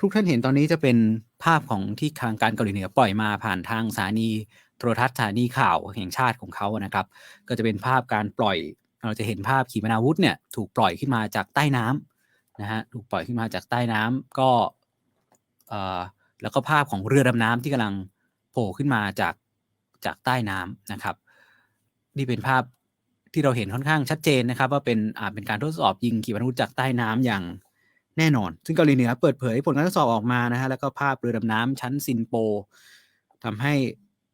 ทุกท่านเห็นตอนนี้จะเป็นภาพของที่ทางการเกาหลีเหนือปล่อยมาผ่านทางสถานีโทรทัศน์สถานีข่าวแห่งชาติของเขานะครับ ก็จะเป็นภาพการปล่อย เราจะเห็นภาพขีปนาวุธเนี่ยถูกปล่อยขึ้นมาจากใต้น้ำนะฮะถูกปล่อยขึ้นมาจากใต้น้ำก็แล้วก็ภาพของเรือดำน้ำที่กำลังโผล่ขึ้นมาจากจากใต้น้ำนะครับ นี่เป็นภาพที่เราเห็นค่อนข้างชัดเจนนะครับ ว่าเป็นอ่าเป็นการทดสอบยิงขีปนาวุธจากใต้น้ำอย่าง แน่นอน ซึ่งเกาหลีเหนือเปิดเผยผลการทดสอบออกมานะฮะแล้วก็ภาพเรือดำน้ำชั้นซินโปทำให้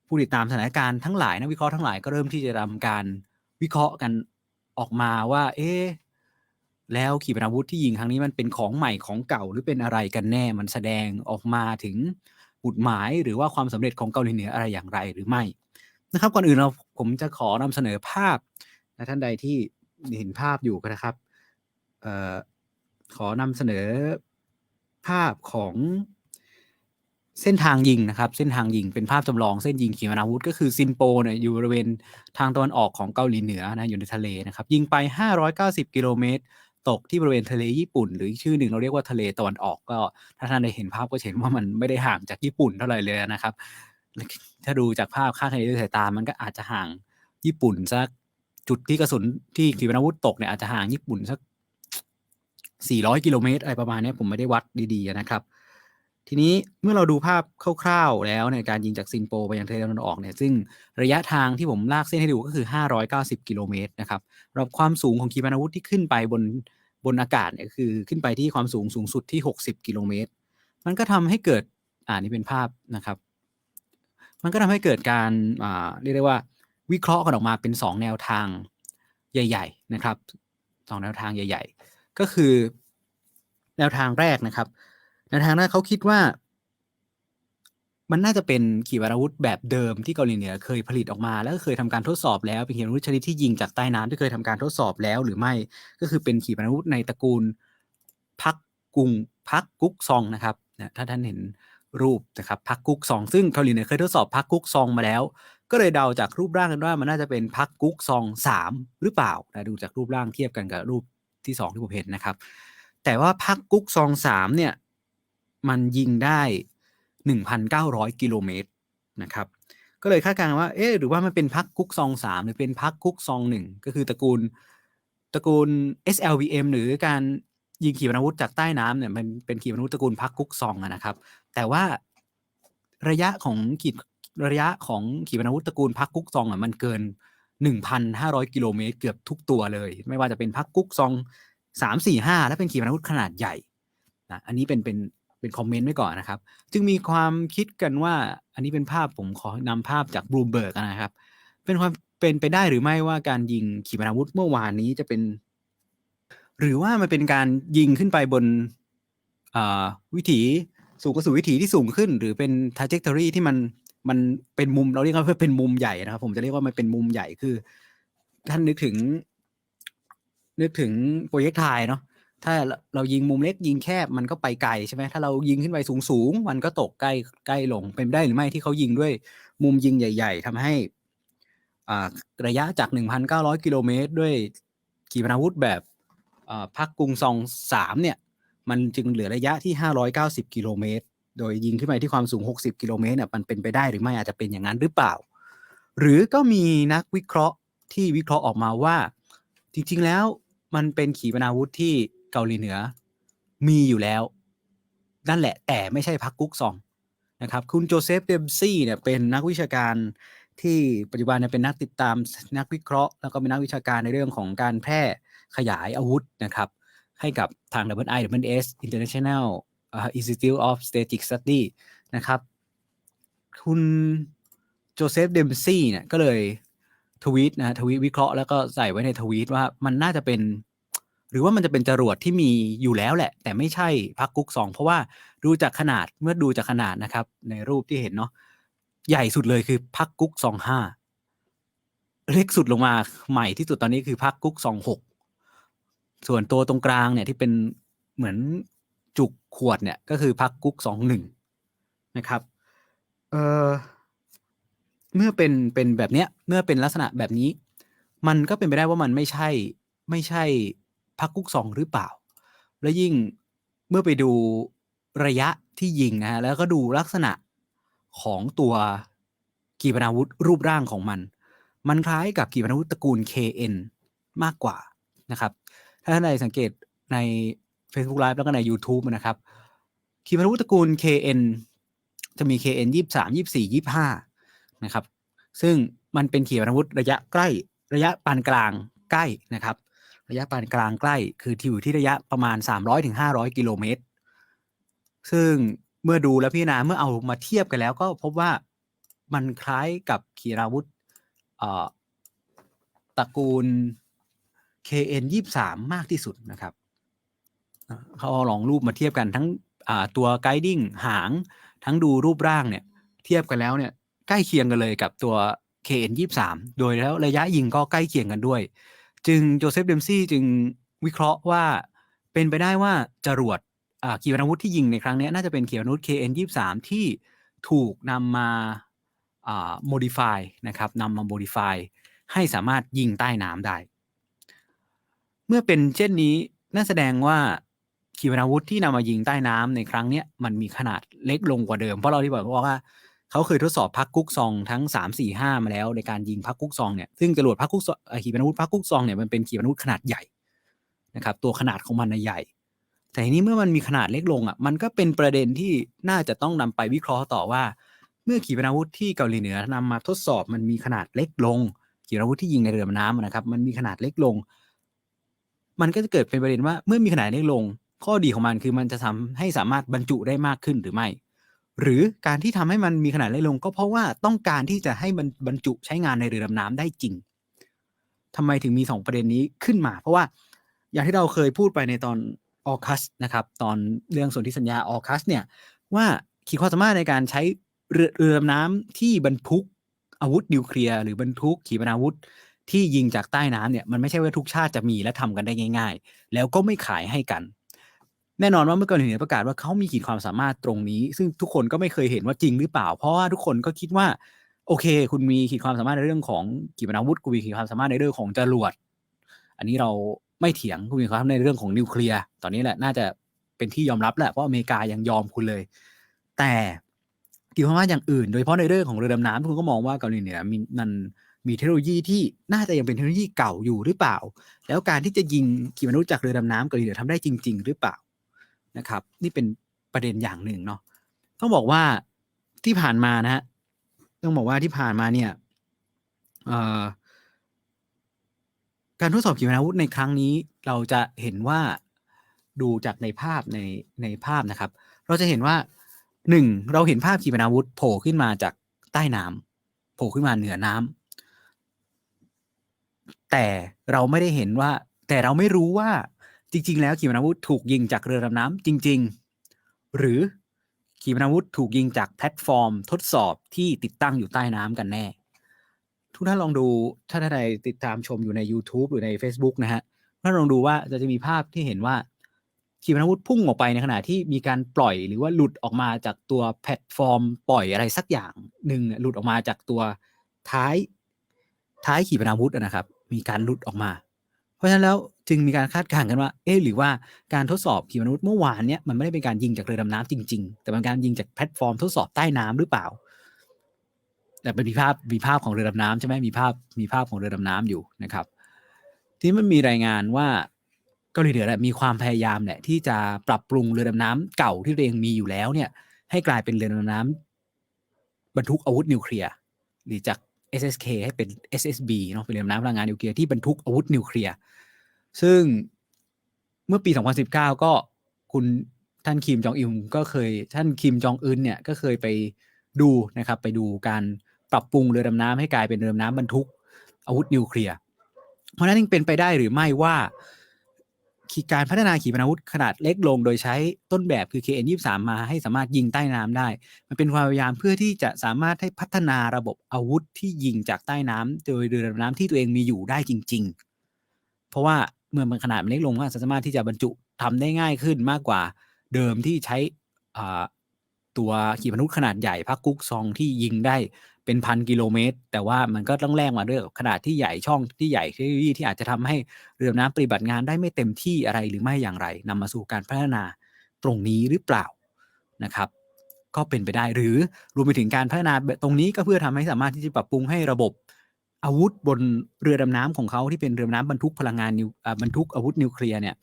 ผู้ติดตามสถานการณ์ทั้งหลายนักวิเคราะห์ทั้งหลายก็เริ่มที่จะทำการวิเคราะห์กันออกมาว่า เอ๊ะแล้วขีปนาวุธที่ยิงครั้งนี้มันเป็นของใหม่ของเก่าหรือเป็นอะไรกันแน่มันแสดงออกมาถึงบุดหมายหรือว่าความสำเร็จของเกาหลีเหนืออะไรอย่างไรหรือไม่นะครับก่อนอื่นเราผมจะขอนำเสนอภาพนะท่านใดที่เห็นภาพอยู่นะครับเอ่อ ขอนำเสนอภาพของเส้นทางยิงนะครับ เส้นทางยิงเป็นภาพจำลองเส้นยิงขีปนาวุธก็คือซินโปเนี่ยอยู่บริเวณทางตะวันออกของเกาหลีเหนือนะอยู่ในทะเลนะครับ ยิงไป 590 กิโลเมตร ตกที่บริเวณทะเลญี่ปุ่น หรือชื่อหนึ่งเราเรียกว่าทะเลตะวันออกก็ถ้าท่านได้เห็นภาพก็เห็นว่ามันไม่ได้ห่างจากญี่ปุ่นเท่าไหร่เลยนะครับ ถ้าดูจากภาพค่าคะแนนด้วยสายตามันก็อาจจะห่างญี่ปุ่นสักจุดที่กระสุนที่ขีปนาวุธตกเนี่ยอาจจะห่างญี่ปุ่นสัก 400 กิโลเมตรอะไรประมาณนี้ผมไม่ได้วัดดีๆนะครับ ทีนี้เมื่อเราดูภาพคร่าวๆแล้วในการยิงจากซินโปไปยังทะเลตะวันออกเนี่ยซึ่งระยะทางที่ผมลากเส้นให้ดูก็คือ 590 กิโลเมตรนะครับรับความสูงของขีปนาวุธที่ขึ้นไปบนบนอากาศเนี่ยคือขึ้นไปที่ความสูงสูงสุดที่ 60 กิโลเมตร มันก็ทำให้เกิดอ่านี่เป็นภาพนะครับ มันก็ทำให้เกิดการอ่าเรียกได้ว่าวิเคราะห์กันออกมาเป็น 2 แนวทางใหญ่ ๆ นะครับสองแนวทางใหญ่ ๆ ก็คือ แนวทางแรกนะครับ แนวทางแรกเขาคิดว่า มันน่าจะเป็นขีปนาวุธแบบเดิมที่เกาหลีเหนือเคยผลิตออกมา แล้วก็เคยทำการทดสอบแล้ว เป็นขีปนาวุธชนิดที่ยิงจากใต้น้ำที่เคยทำการทดสอบแล้วหรือไม่ ก็คือเป็นขีปนาวุธในตระกูลพักกุงพักกุ๊กซองนะครับนะถ้าท่านเห็นรูปนะครับพักกุ๊กซอง ซึ่งเกาหลีเหนือเคยทดสอบพักกุ๊กซองมาแล้ว ก็เลยเดาจากรูปร่างกันว่ามันน่าจะเป็นพักกุ๊กซองสามหรือเปล่านะดูจากรูปร่างเทียบกันกับรูป ที่สองที่ผมเห็นนะครับ แต่ว่าพักกุ๊กซองสามเนี่ย มันยิงได้1,900กิโลเมตรนะครับ ก็เลยคาดการณ์ว่า เอ๊ะหรือว่ามันเป็นพักกุ๊กซองสามหรือเป็นพักกุ๊กซองหนึ่งก็คือตระกูลตระกูล SLBM หรือการยิงขีปนาวุธจากใต้น้ำเนี่ยมันเป็นขีปนาวุธตระกูลพักกุ๊กซองนะครับ แต่ว่าระยะของขีดระยะของขีปนาวุธตระกูลพักกุ๊กซองอะมันเกิน 1,500 กิโลเมตรเกือบทุกตัวเลย ไม่ว่าจะเป็นพักกุ๊กซองสามสี่ห้าและเป็นขีปนาวุธขนาดใหญ่นะอันนี้เป็นเป็นเป็นคอมเมนต์ไว้ก่อนนะครับ จึงมีความคิดกันว่าอันนี้เป็นภาพผมขอนำภาพจากบลูเบิร์กนะครับ เป็นความเป็นไปได้หรือไม่ว่าการยิงขีปนาวุธเมื่อวานนี้จะเป็น หรือว่ามันเป็นการยิงขึ้นไปบนวิถีสู่กระสู่วิถีที่สูงขึ้น หรือเป็น trajectory ที่มัน มันเป็นมุมเราเรียกว่าเพื่อเป็นมุมใหญ่นะครับ ผมจะเรียกว่ามันเป็นมุมใหญ่คือ ท่านนึกถึง นึกถึงโปรเจกต์ไทยเนาะถ้าเรายิงมุมเล็กยิงแคบมันก็ไปไกลใช่ไหมถ้าเรายิงขึ้นไปสูงสูงมันก็ตกใกล้ใกล้ลงเป็นได้หรือไม่ที่เขายิงด้วยมุมยิงใหญ่ ๆทำให้อ่าระยะจาก 1,900 กิโลเมตรด้วยขีปนาวุธแบบพักกรุงซองสามเนี่ย มันจึงเหลือระยะที่ 590 กิโลเมตร โดยยิงขึ้นไปที่ความสูง 60 กิโลเมตรเนี่ยมันเป็นไปได้หรือไม่อาจจะเป็นอย่างนั้นหรือเปล่า หรือก็มีนักวิเคราะห์ที่วิเคราะห์ออกมาว่า จริง ๆ แล้วมันเป็นขีปนาวุธที่เกาหลีเหนือมีอยู่แล้ว นั่นแหละแต่ไม่ใช่พักกุ๊กซองนะครับ คุณโจเซฟเดมซี่เนี่ยเป็นนักวิชาการที่ปัจจุบันเนี่ยเป็นนักติดตามนักวิเคราะห์ แล้วก็เป็นนักวิชาการในเรื่องของการแพร่ขยายอาวุธนะครับ ให้กับทาง WIS International Institute of Strategic Study นะครับ คุณโจเซฟเดมซี่เนี่ยก็เลยทวีตนะทวีตวิเคราะห์แล้วก็ใส่ไว้ในทวีตว่ามันน่าจะเป็น หรือว่ามันจะเป็นจรวดที่มีอยู่แล้วแหละ แต่ไม่ใช่พักกุ๊กสองเพราะว่าดูจากขนาดเมื่อดูจากขนาดนะครับ ในรูปที่เห็นเนาะใหญ่สุดเลยคือพักกุ๊กสองห้าเล็กสุดลงมาใหม่ที่สุดตอนนี้คือพักกุ๊กสองหกส่วนตัวตรงกลางเนี่ยที่เป็นเหมือน จุกขวดเนี่ยก็คือพักกุ๊กสองหนึ่งนะครับเออเมื่อเป็นเป็นแบบเนี้ยเมื่อเป็นลักษณะแบบนี้ มันก็เป็นไปได้ว่ามันไม่ใช่ไม่ใช่พักกุ๊กซองหรือเปล่า และยิ่งเมื่อไปดูระยะที่ยิงนะฮะแล้วก็ดูลักษณะของตัวขีปนาวุธรูปร่างของมัน มันคล้ายกับขีปนาวุธตระกูล KN มากกว่านะครับ ถ้าท่านใดสังเกตใน Facebook Live แล้วก็ใน YouTube นะครับขีปนาวุธตระกูล KN จะมี KN 23 24 25 นะครับ ซึ่งมันเป็นขีปนาวุธระยะใกล้ระยะปานกลางใกล้นะครับ ระยะปานกลางใกล้ คือที่อยู่ที่ระยะประมาณ 300-500 กิโลเมตร ซึ่งเมื่อดูแล้วพี่นาเมื่อเอามาเทียบกันแล้วก็พบว่ามันคล้ายกับขีปนาวุธตระกูล KN 23 มากที่สุดนะครับ เขาเอาลองรูปมาเทียบกันทั้งตัวไกดิ้งหาง ทั้งดูรูปร่างเนี่ย เทียบกันแล้วเนี่ย ใกล้เคียงกันเลยกับตัว KN 23 โดยแล้วระยะยิงก็ใกล้เคียงกันด้วย จึงโจเซฟเดมซี่จึงวิเคราะห์ว่าเป็นไปได้ว่าจรวดขีปนาวุธที่ยิงในครั้งนี้น่าจะเป็นขีปนาวุธ KN 23 ที่ถูกนำมาโมดิฟายนะครับนำมาโมดิฟายให้สามารถยิงใต้น้ำได้ เมื่อเป็นเช่นนี้นั่นแสดงว่า ขีปนาวุธที่นำมายิงใต้น้ำในครั้งนี้มันมีขนาดเล็กลงกว่าเดิมเพราะเราที่บอกว่าเขาเคยทดสอบพักกุ๊กซองทั้ง 3 4 5 มาแล้วในการยิงพักกุ๊กซองเนี่ยซึ่งจรวดพักกุ๊กขีปนาวุธพักกุ๊กซองเนี่ยมันเป็นขีปนาวุธขนาดใหญ่นะครับตัวขนาดของมันใหญ่ แต่ทีนี้เมื่อมันมีขนาดเล็กลงอะมันก็เป็นประเด็นที่น่าจะต้องนำไปวิเคราะห์ต่อว่า เมื่อขีปนาวุธที่เกาหลีเหนือนำมาทดสอบมันมีขนาดเล็กลง ขีปนาวุธที่ยิงในเรือน้ำนะครับ มันมีขนาดเล็กลง มันก็จะเกิดเป็นประเด็นว่าเมื่อมีขนาดเล็กลง ข้อดีของมันคือมันจะทำให้สามารถบรรจุได้มากขึ้นหรือไม่ หรือการที่ทำให้มันมีขนาดเล็กลง ก็เพราะว่าต้องการที่จะให้มันบรรจุใช้งานในเรือดำน้ำได้จริงทำไมถึงมีสองประเด็นนี้ขึ้นมา เพราะว่าอย่างที่เราเคยพูดไปในตอนออคัสนะครับ ตอนเรื่องส่วนที่สัญญาออคัสเนี่ยว่าขีดความสามารถในการใช้เรือเรือดำน้ำที่บรรทุกอาวุธนิวเคลียร์หรือบรรทุกขีปนาวุธที่ยิงจากใต้น้ำเนี่ยมันไม่ใช่ว่าทุกชาติจะมีและทำกันได้ง่าย ๆ แล้วก็ไม่ขายให้กัน แน่นอนว่าเมื่อเกาหลีเหนือประกาศว่าเขามีขีดความสามารถตรงนี้ ซึ่งทุกคนก็ไม่เคยเห็นว่าจริงหรือเปล่า เพราะว่าทุกคนก็คิดว่า โอเค คุณมีขีดความสามารถในเรื่องของขีปนาวุธคุณมีขีดความสามารถในเรื่องของจรวดอันนี้เราไม่เถียงคุณมีความในเรื่องของนิวเคลียร์ตอนนี้แหละน่าจะเป็นที่ยอมรับแหละเพราะอเมริกายังยอมคุณเลย แต่ขีดความสามารถอย่างอื่น โดยเฉพาะในเรื่องของเรือดำน้ำทุกคนก็มองว่าเกาหลีเหนือมีมันมีเทคโนโลยีที่น่าจะยังเป็นเทคโนโลยีเก่าอยู่หรือเปล่า แล้วการที่จะยิงขีปนาวุธจากเรือดำน้ำเกาหลีเหนือทำได้จริง ๆ หรือเปล่า นะครับ นี่เป็นประเด็นอย่างหนึ่งเนาะต้องบอกว่าที่ผ่านมานะฮะต้องบอกว่าที่ผ่านมาเนี่ยการทดสอบขีปนาวุธในครั้งนี้เราจะเห็นว่าดูจากในภาพในในภาพนะครับ เราจะเห็นว่าหนึ่งเราเห็นภาพขีปนาวุธโผล่ขึ้นมาจากใต้น้ำโผล่ขึ้นมาเหนือน้ำแต่เราไม่ได้เห็นว่า แต่เราไม่รู้ว่า จริง ๆ แล้วขีปนาวุธถูกยิงจากเรือดำน้ำจริง ๆ หรือขีปนาวุธถูกยิงจากแพลตฟอร์ม ทดสอบที่ติดตั้งอยู่ใต้น้ำกันแน่ ทุกท่านลองดูถ้าท่านใดติดตามชมอยู่ใน YouTube หรือใน Facebook นะฮะท่านลองดูว่าจะจะมีภาพที่เห็นว่าขีปนาวุธพุ่งออกไปในขณะที่มีการปล่อยหรือว่าหลุดออกมาจากตัวแพลตฟอร์ม ปล่อยอะไรสักอย่างหนึ่งหลุดออกมาจากตัวท้ายท้ายขีปนาวุธนะครับ มีการหลุดออกมา ราะฉะนั้นแล้วจึงมีการคาดการณ์กันว่า เอ๊หรือว่าการทดสอบขีปนาวุธเมื่อวานเนี้ยมันไม่ได้เป็นการยิงจากเรือดำน้ำจริง ๆ แต่เป็นการยิงจากแพลตฟอร์มทดสอบใต้น้ำหรือเปล่า แต่เป็นมีภาพมีภาพของเรือดำน้ำใช่ไหมมีภาพมีภาพของเรือดำน้ำอยู่นะครับ ที่มันมีรายงานว่าเกาหลีเหนือมีความพยายามแหละที่จะปรับปรุงเรือดำน้ำเก่าที่ตัวเองมีอยู่แล้วเนี่ย ให้กลายเป็นเรือดำน้ำบรรทุกอาวุธนิวเคลียร์หรือจาก SSK ให้เป็น SSB เนาะเป็นเรือดำน้ำพลังงานนิวเคลียร์ที่บรรทุกอาวุธนิวเคลียร์ ซึ่งเมื่อปี 2019 ก็คุณท่านคิมจองอิมก็เคยท่านคิมจองอึนเนี่ยก็เคยไปดูนะครับไปดูการปรับปรุงเรือดำน้ำให้กลายเป็นเรือดำน้ำบรรทุกอาวุธนิวเคลียร์ เพราะนั้นยังเป็นไปได้หรือไม่ว่าการพัฒนาขีปนาวุธขนาดเล็กลง โดยใช้ต้นแบบคือ KN23 มาให้สามารถยิงใต้น้ำได้ มันเป็นความพยายามเพื่อที่จะสามารถให้พัฒนาระบบอาวุธที่ยิงจากใต้น้ำโดยเรือดำน้ำที่ตัวเองมีอยู่ได้จริง ๆ เพราะว่า เมื่อมันขนาดมันเล็กลงก็สามารถที่จะบรรจุทำได้ง่ายขึ้นมากกว่าเดิมที่ใช้ตัวขีปนาวุธขนาดใหญ่พักกุ๊กซองที่ยิงได้เป็นพันกิโลเมตร แต่ว่ามันก็ต้องแลกมาด้วยขนาดที่ใหญ่ช่องที่ใหญ่ที่ที่อาจจะทำให้เรือน้ำปฏิบัติงานได้ไม่เต็มที่อะไรหรือไม่อย่างไรนำมาสู่การพัฒนาตรงนี้หรือเปล่านะครับ ก็เป็นไปได้หรือรวมไปถึงการพัฒนาตรงนี้ก็เพื่อทำให้สามารถที่จะปรับปรุงให้ระบบ อาวุธบนเรือดำน้ำของเขาที่เป็นเรือดำน้ำบรรทุกพลังงานนิวบรรทุกอาวุธนิวเคลียร์เนี่ย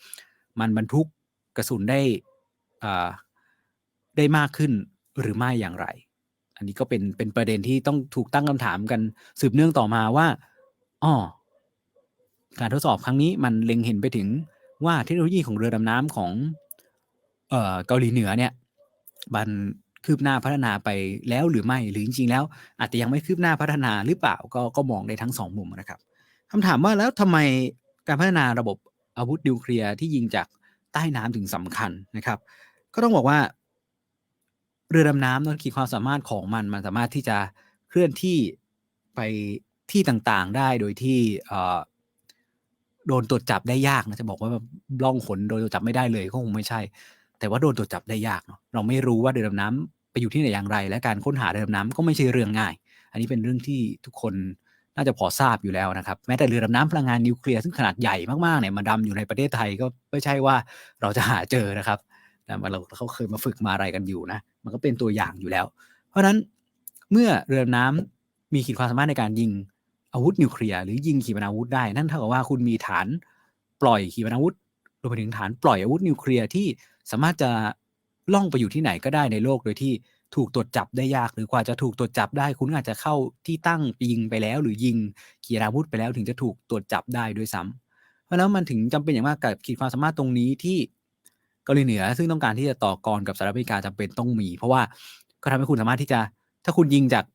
มันบรรทุกกระสุนได้ได้มากขึ้นหรือไม่อย่างไร อันนี้ก็เป็นเป็นประเด็นที่ต้องถูกตั้งคำถามกันสืบเนื่องต่อมาว่าอ๋อการทดสอบครั้งนี้มันเล็งเห็นไปถึงว่าเทคโนโลยีของเรือดำน้ำของเออเกาหลีเหนือเนี่ยมัน คืบหน้าพัฒนาไปแล้วหรือไม่ หรือจริงๆแล้ว อาจจะยังไม่คืบหน้าพัฒนาหรือเปล่าก็ก็มองได้ทั้งสองมุมนะครับคำถามว่าแล้วทำไมการพัฒนาระบบอาวุธนิวเคลียร์ที่ยิงจากใต้น้ำถึงสำคัญนะครับ ก็ต้องบอกว่า เรือดำน้ำนั้นขีดความสามารถของมันมันสามารถที่จะเคลื่อนที่ไปที่ต่างๆได้โดยที่เอ่อโดนตรวจจับได้ยากนะจะบอกว่าล่องขนโดนตรวจจับไม่ได้เลยก็คงไม่ใช่ แต่ว่าโดนตรวจจับได้ยากเนาะเราไม่รู้ว่าเรือดำน้ำ ไปอยู่ที่ไหนอย่างไร และการค้นหาเรือดำน้ำก็ไม่ใช่เรื่องง่าย อันนี้เป็นเรื่องที่ทุกคนน่าจะพอทราบอยู่แล้วนะครับ แม้แต่เรือดำน้ำพลังงานนิวเคลียร์ซึ่งขนาดใหญ่มากๆเนี่ยมาดำอยู่ในประเทศไทยก็ไม่ใช่ว่าเราจะหาเจอนะครับแต่เราเขาเคยมาฝึกมาอะไรกันอยู่นะ มันก็เป็นตัวอย่างอยู่แล้ว เพราะฉะนั้นเมื่อเรือดำน้ำมีขีดความสามารถในการยิงอาวุธนิวเคลียร์หรือยิงขีปนาวุธได้นั่นเท่ากับว่าคุณมีฐานปล่อยขีปนาวุธรวมไปถึงฐานปล่อยอาวุธนิวเคลียร์ที่สามารถจะ ล่องไปอยู่ที่ไหนก็ได้ในโลกโดยที่ถูกตรวจจับได้ยากหรือกว่าจะถูกตรวจจับได้ คุณอาจจะเข้าที่ตั้งยิงไปแล้ว หรือยิงขีปนาวุธไปแล้วถึงจะถูกตรวจจับได้ด้วยซ้ำเพราะแล้วมันถึงจำเป็นอย่างมากกับขีดความสามารถตรงนี้ที่เกาหลีเหนือ ซึ่งต้องการที่จะต่อกรกับสหรัฐอเมริกาจำเป็นต้องมี เพราะว่าก็ทำให้คุณสามารถที่จะ ถ้าคุณยิงจาก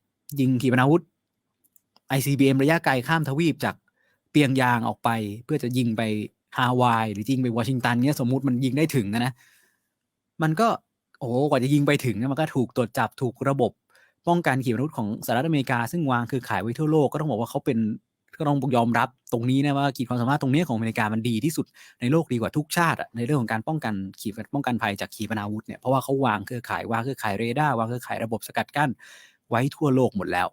ยิงขีปนาวุธ ICBM ระยะไกลข้ามทวีปจากเปียงยางออกไป เพื่อจะยิงไปฮาวายหรือยิงไปวอชิงตันเนี่ยสมมุติมันยิงได้ถึงนะนะ มันก็โอ้กว่าจะยิงไปถึงนะมันก็ถูกตรวจจับถูกระบบป้องกันขีปนาวุธของสหรัฐอเมริกา ซึ่งวางคือขายไว้ทั่วโลกก็ต้องบอกว่าเขาเป็นก็ต้องยอมรับตรงนี้นะว่าขีดความสามารถตรงนี้ของอเมริกามันดีที่สุดในโลกดีกว่าทุกชาติในเรื่องของการป้องกันขีปป้องกันภัยจากขีปนาวุธเนี่ยเพราะว่าเขาวางเครือข่ายวางเครือข่ายเรดาร์วางเครือข่ายระบบสกัดกั้นไว้ทั่วโลกหมดแล้ว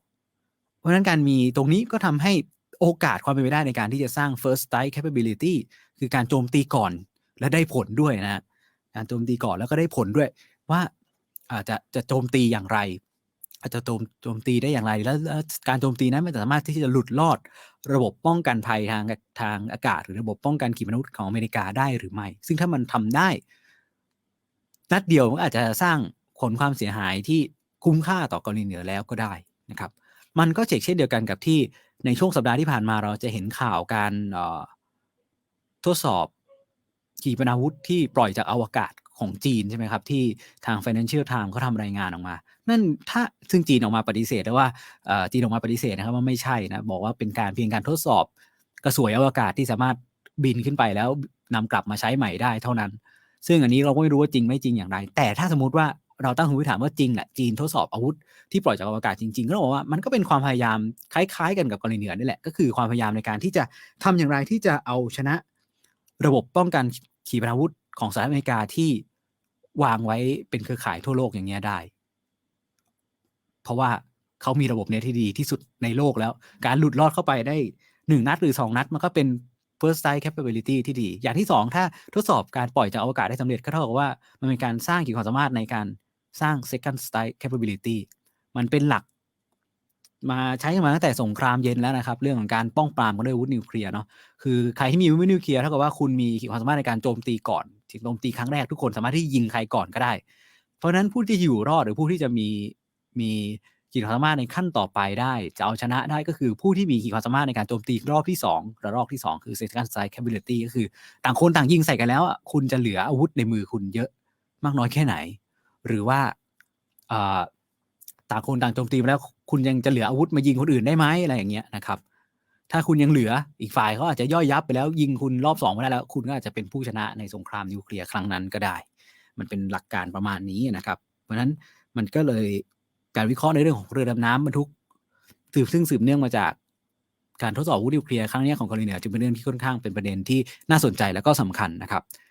เพราะฉะนั้นการมีตรงนี้ก็ทำให้โอกาสความเป็นไปได้ในการที่จะสร้าง first strike capability คือการโจมตีก่อนและได้ผลด้วยนะ การโจมตีก่อนแล้วก็ได้ผลด้วย ว่าอาจจะจะโจมตีอย่างไร อาจจะโจมโจมตีได้อย่างไร แล้วการโจมตีนั้นไมันสามารถที่จะหลุดลอดระบบป้องกันภัยทางทางอากาศ หรือระบบป้องกันขีปนาวุธของอเมริกาได้หรือไม่ ซึ่งถ้ามันทำได้ นัดเดียวมันอาจจะสร้างผลความเสียหายที่คุ้มค่าต่อเกาหลีเหนือแล้วก็ได้นะครับ มันก็เช่นเดียวกันกับที่ในช่วงสัปดาห์ที่ผ่านมาเราจะเห็นข่าวการทดสอบ ขีปนาวุธที่ปล่อยจากอวกาศของจีนใช่ไหมครับ ที่ทาง Financial Times เขาทำรายงานออกมา นั่นถ้าซึ่งจีนออกมาปฏิเสธแล้วว่าจีนออกมาปฏิเสธนะครับว่าไม่ใช่นะบอกว่าเป็นการเพียงการทดสอบ กระสวยอวกาศที่สามารถบินขึ้นไปแล้วนำกลับมาใช้ใหม่ได้เท่านั้น ซึ่งอันนี้เราก็ไม่รู้ว่าจริงไม่จริงอย่างไร แต่ถ้าสมมติว่าเราตั้งคำถามว่าจริงแหละจีนทดสอบอาวุธที่ปล่อยจากอวกาศจริงๆก็บอกว่ามันก็เป็นความพยายามคล้าย ๆ กันกับกาหลีเหนือนี่แหละก็คือความพยายามในการที่จะทำอย่างไรที่จะเอาชนะ ระบบป้องกันขีปนาวุธของสหรัฐอเมริกาที่วางไว้เป็นเครือข่ายทั่วโลกอย่างเงี้ยได้ เพราะว่าเขามีระบบเนี้ยที่ดีที่สุดในโลกแล้ว การหลุดรอดเข้าไปได้หนึ่งนัดหรือสองนัด มันก็เป็น first strike capability ที่ดี อย่างที่สองถ้าทดสอบการปล่อยจากอวกาศได้สำเร็จก็เท่ากับว่ามันเป็นการสร้างขีดความสามารถในการสร้าง second strike capability มันเป็นหลัก มาใช้มาตั้งแต่สงครามเย็นแล้วนะครับ เรื่องของการป้องปรามกันด้วยอาวุธนิวเคลียร์เนาะคือใครที่มีอาวุธนิวเคลียร์เท่ากับว่าคุณมีขีดความสามารถในการโจมตีก่อนโจมตีครั้งแรกทุกคนสามารถที่ยิงใครก่อนก็ได้ เพราะฉะนั้นผู้ที่อยู่รอดหรือผู้ที่จะมีมีขีดความสามารถในขั้นต่อไปได้ จะเอาชนะได้ก็คือผู้ที่มีขีดความสามารถในการโจมตีรอบที่2ระลอกที่ 2 คือ second strike capability ก็คือ ต่างคนต่างยิงใส่กันแล้วคุณจะเหลืออาวุธในมือคุณเยอะมากน้อยแค่ไหน หรือว่าต่างคนต่างโจมตีไปแล้ว คุณยังจะเหลืออาวุธมายิงคนอื่นได้ไหมอะไรอย่างเงี้ยนะครับ ถ้าคุณยังเหลืออีกฝ่ายเขาอาจจะย่อยยับไปแล้วยิงคุณรอบสองไม่ได้แล้ว คุณก็อาจจะเป็นผู้ชนะในสงครามนิวเคลียร์ครั้งนั้นก็ได้ มันเป็นหลักการประมาณนี้นะครับ เพราะฉะนั้นมันก็เลยการวิเคราะห์ในเรื่องของเรือดำน้ำบรรทุกสืบซึ่งสืบเนื่องมาจากการทดสอบวุธนิวเคลียร์ครั้งนี้ของเกาหลีเหนือจึงเป็นเรื่องที่ค่อนข้างเป็นประเด็นที่น่าสนใจและก็สำคัญนะครับ